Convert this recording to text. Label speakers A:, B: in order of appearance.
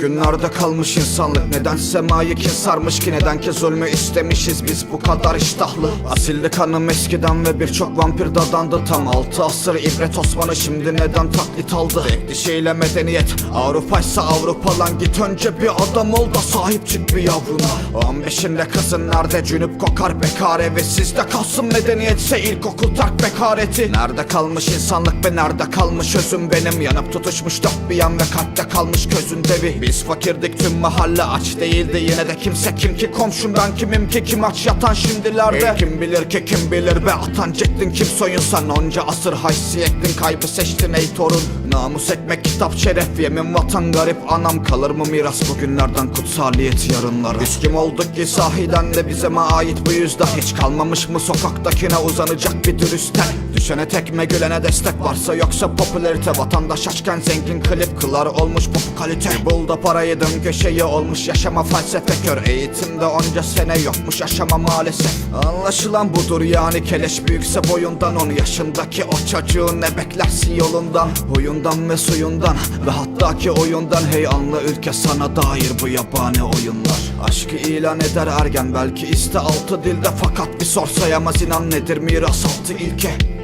A: Bugünlerde kalmış insanlık. Neden semayı kin sarmış ki? Neden ki zulmü istemişiz biz bu kadar iştahlı? Asildi kanım eskiden ve birçok vampir dadandı. Tam altı asır ibret Osman'ı şimdi neden taklit aldı? Tek dişiyle medeniyet Avrupa'ysa Avrupa lan git. Önce bir adam ol da sahip çık bir yavruna. 15'inde kızın nerede? Cünüp kokar bekar evi Sizde kalsın medeniyetse ilkokul terk bekareti. Nerede kalmış insanlık be nerede kalmış özüm? Benim Yanıp tutuşmuş dört bir yan ve kalpte kalmış gözün devi Biz fakirdik tüm mahalle aç değildi. Yine de kimse kim ki komşum ben kimim ki? Kim aç yatan şimdilerde? Ey kim bilir ki kim bilir be? Atan cettin kim soyunsan? Onca asır haysiyetin kaybı seçtin ey torun. Namus ekmek kitap şeref yemin vatan garip anam. Kalır mı miras bugünlerden kutsaliyet yarınlara? Biz kim olduk ki sahiden de bize mi ait bu yüzden? Hiç kalmamış mı sokaktakine uzanacak bir dürüstten? Düşene tekme gülene destek varsa yoksa popülerite Vatandaş açken zengin klip kılar olmuş popu kalite. Bul da parayı dön köşeyi olmuş yaşama felsefe kör. Eğitimde onca sene yokmuş aşama maalesef. Anlaşılan budur yani keleş büyükse boyundan On yaşındaki o çocuğun ne beklersin yolundan? Huyundan ve suyundan ve hatta ki oyundan. Hey anla ülke sana dair bu yabani oyunlar. Aşkı ilan eder ergen belki iste altı dilde. Fakat bir sor sayamaz inan nedir miras altı ilke